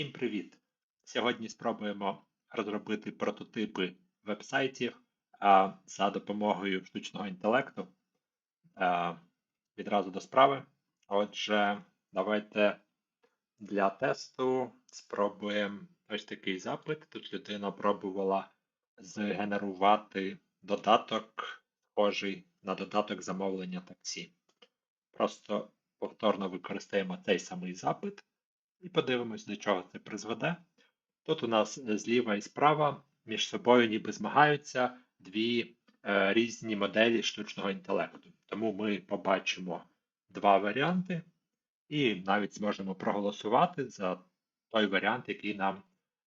Всім привіт! Сьогодні спробуємо розробити прототипи веб-сайтів а, за допомогою штучного інтелекту. А, Відразу до справи. Отже, давайте для тесту спробуємо ось такий запит. Тут людина пробувала згенерувати додаток, схожий на додаток замовлення таксі. Просто повторно використаємо цей самий запит. І подивимось, до чого це призведе. Тут у нас зліва і справа між собою ніби змагаються дві е, різні моделі штучного інтелекту. Тому ми побачимо два варіанти і навіть зможемо проголосувати за той варіант, який нам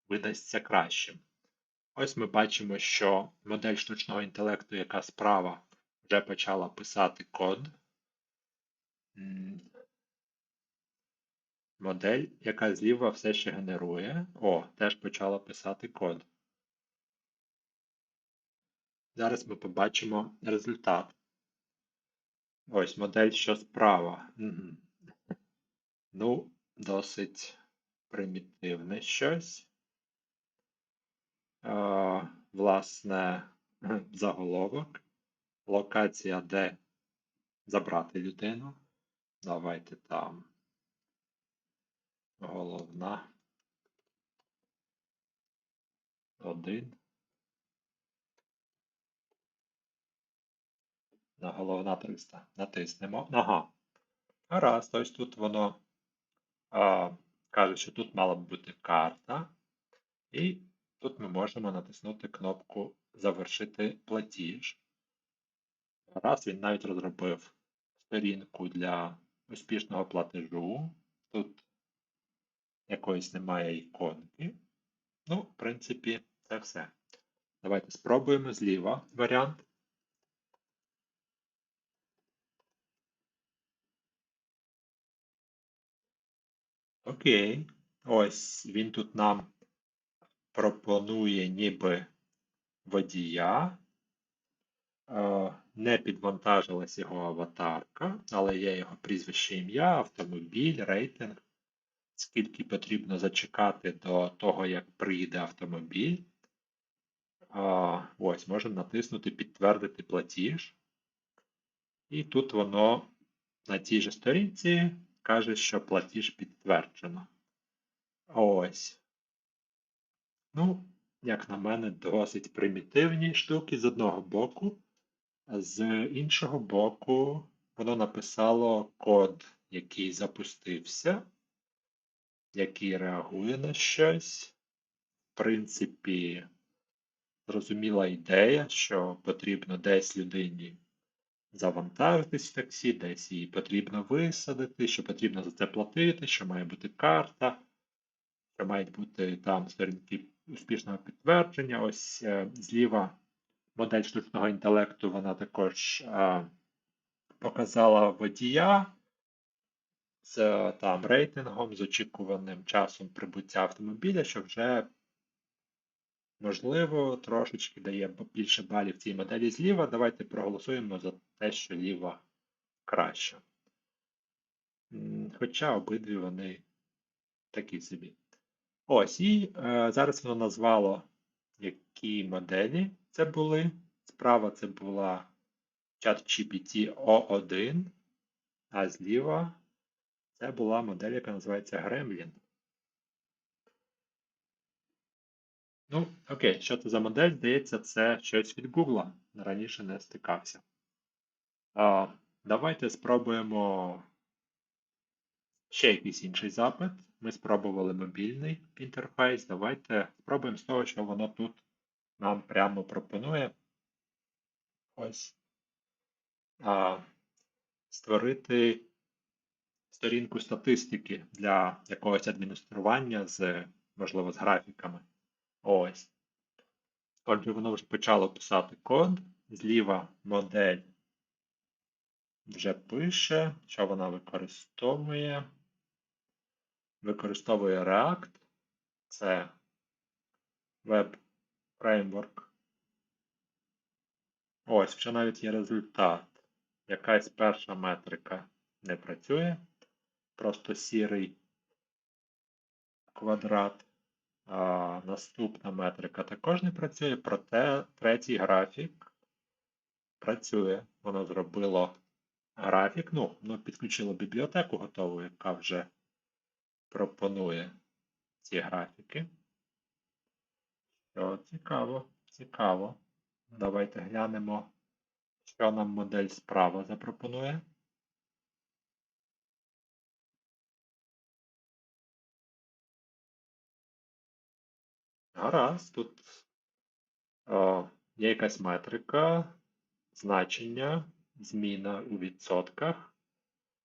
видасться кращим. Ось ми бачимо, що модель штучного інтелекту, яка справа, вже почала писати код. Модель, яка зліва все ще генерує. О, теж почала писати код. Зараз ми побачимо результат. Ось модель, що справа. Ну, досить примітивне щось. Власне, заголовок. Локація, де забрати людину. Давайте там головна. Один. На головна 300. Натиснемо. Ага. Гаразд, ось тут воно а, каже, що тут мала б бути карта. І тут ми можемо натиснути кнопку Завершити платіж. Раз він навіть розробив сторінку для успішного платежу. Тут якоїсь немає іконки. Ну, в принципі, це все. Давайте спробуємо зліва варіант. Окей. Ось він тут нам пропонує ніби водія. Е, не підвантажилась його аватарка, але є його прізвище ім'я, автомобіль, рейтинг скільки потрібно зачекати до того, як приїде автомобіль. Ось, можемо натиснути Підтвердити платіж. І тут воно на цій же сторінці каже, що платіж підтверджено. Ось. Ну, як на мене, досить примітивні штуки з одного боку. З іншого боку, воно написало код, який запустився який реагує на щось. В принципі, зрозуміла ідея, що потрібно десь людині завантажитись в таксі, десь її потрібно висадити, що потрібно за це платити, що має бути карта, що мають бути там сторінки успішного підтвердження. Ось е, зліва модель штучного інтелекту вона також е, показала водія з там рейтингом, з очікуваним часом прибуття автомобіля, що вже, можливо, трошечки дає більше балів цій моделі зліва. Давайте проголосуємо за те, що ліва краще. Хоча обидві вони такі собі. Ось, і е, зараз воно назвало, які моделі це були. Справа це була ChatGPT O1, а зліва це була модель, яка називається Gremlin. Ну, окей, що це за модель? Здається, це щось від Google. Раніше не стикався. А, Давайте спробуємо ще якийсь інший запит. Ми спробували мобільний інтерфейс. Давайте спробуємо з того, що воно тут нам прямо пропонує. Ось. А, Створити сторінку статистики для якогось адміністрування з, можливо, з графіками. Ось. Отже, воно вже почало писати код. Зліва модель вже пише, що вона використовує. Використовує React. Це Web Framework. Ось, вже навіть є результат. Якась перша метрика не працює просто сірий. квадрат. А, наступна метрика також не працює, проте третій графік працює. Воно зробило графік, ну, воно підключило бібліотеку готову, яка вже пропонує ці графіки. Що цікаво, цікаво. Давайте глянемо, що нам модель справа запропонує. Гаразд, тут о, є якась метрика, значення, зміна у відсотках.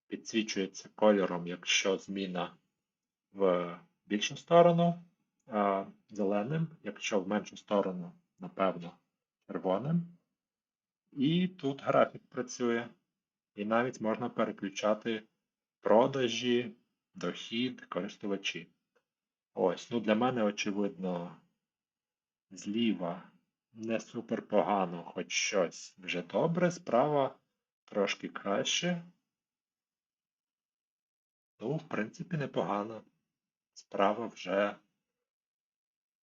Підсвічується кольором, якщо зміна в більшу сторону, а зеленим, якщо в меншу сторону, напевно, червоним. І тут графік працює. І навіть можна переключати продажі, дохід, користувачі. Ось, ну для мене, очевидно, зліва не супер погано, хоч щось вже добре, справа трошки краще. Ну, в принципі, непогано. Справа вже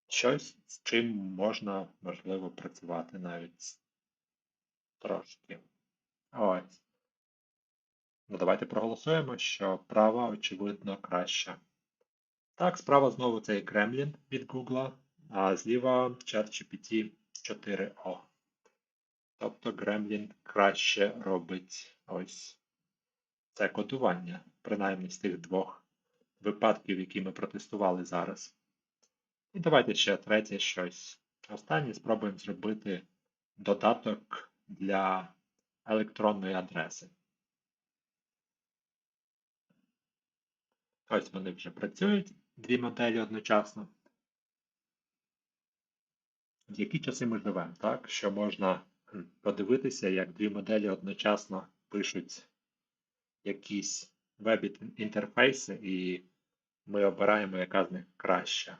щось, з чим можна, можливо, працювати навіть трошки. Ось. Ну, давайте проголосуємо, що права, очевидно, краща. Так, справа знову цей Gremlin від Google, а зліва ChatGPT 4O. Тобто Gremlin краще робить ось це кодування, принаймні з тих двох випадків, які ми протестували зараз. І давайте ще третє щось. Останнє спробуємо зробити додаток для електронної адреси. Ось вони вже працюють, дві моделі одночасно. В які часи ми живемо, так? Що можна подивитися, як дві моделі одночасно пишуть якісь веб-інтерфейси, і ми обираємо, яка з них краща.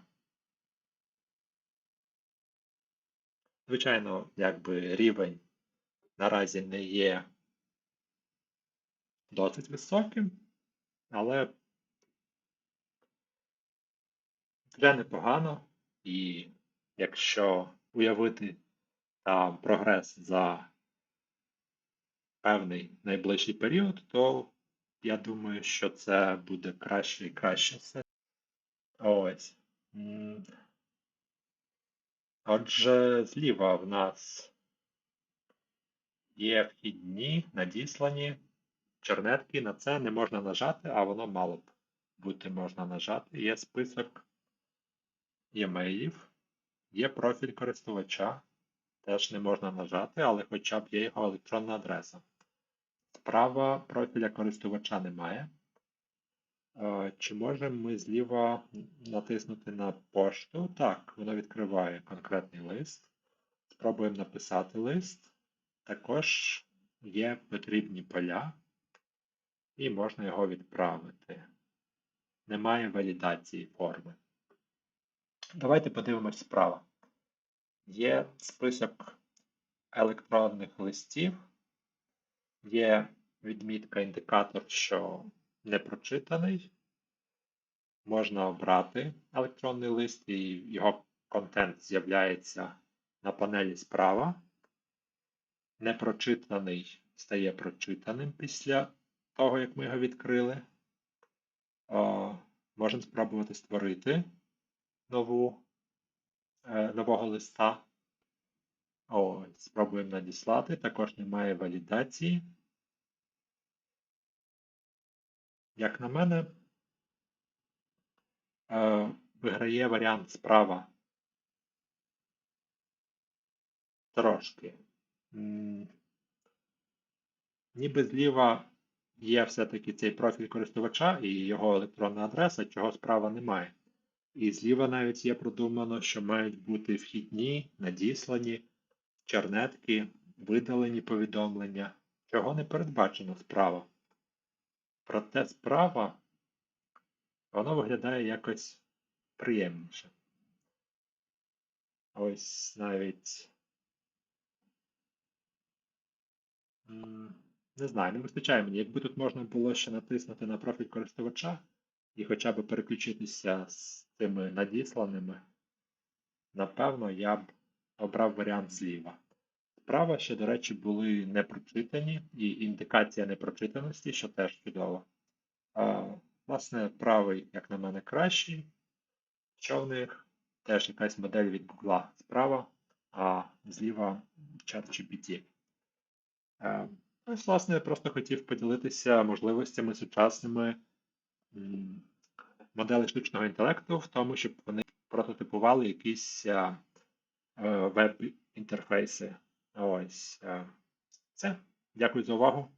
Звичайно, якби рівень наразі не є досить високим, але вже непогано, і якщо уявити там прогрес за певний найближчий період, то я думаю, що це буде краще і краще все. Ось. Отже, зліва в нас є вхідні, надіслані чернетки. На це не можна нажати, а воно мало б бути можна нажати. Є список емейлів, є профіль користувача. Теж не можна нажати, але хоча б є його електронна адреса. Справа профіля користувача немає. Е, чи можемо ми зліва натиснути на пошту? Так, воно відкриває конкретний лист. Спробуємо написати лист. Також є потрібні поля, і можна його відправити. Немає валідації форми. Давайте подивимось справа. Є список електронних листів, є відмітка індикатор, що не прочитаний. Можна обрати електронний лист, і його контент з'являється на панелі справа. Непрочитаний стає прочитаним після того, як ми його відкрили. О, Можемо спробувати створити нову, нового листа. О, Спробуємо надіслати. Також немає валідації. Як на мене, е, виграє варіант справа трошки. Ніби зліва є все-таки цей профіль користувача і його електронна адреса, чого справа немає. І зліва навіть є продумано, що мають бути вхідні, надіслані, чернетки, видалені повідомлення, чого не передбачено справа. Проте справа, воно виглядає якось приємніше. Ось навіть. Не знаю, не вистачає мені. Якби тут можна було ще натиснути на профіль користувача, і хоча б переключитися з цими надісланими, напевно, я б обрав варіант зліва. Справа ще, до речі, були не прочитані і індикація непрочитаності, що теж чудово. А, власне, правий, як на мене, кращий. Що в них? Теж якась модель від Google справа, а зліва ChatGPT. Е, Ось, власне, я просто хотів поділитися можливостями сучасними м, моделей штучного інтелекту в тому, щоб вони прототипували якісь е, е, веб-інтерфейси. Ось. Це. Дякую за увагу.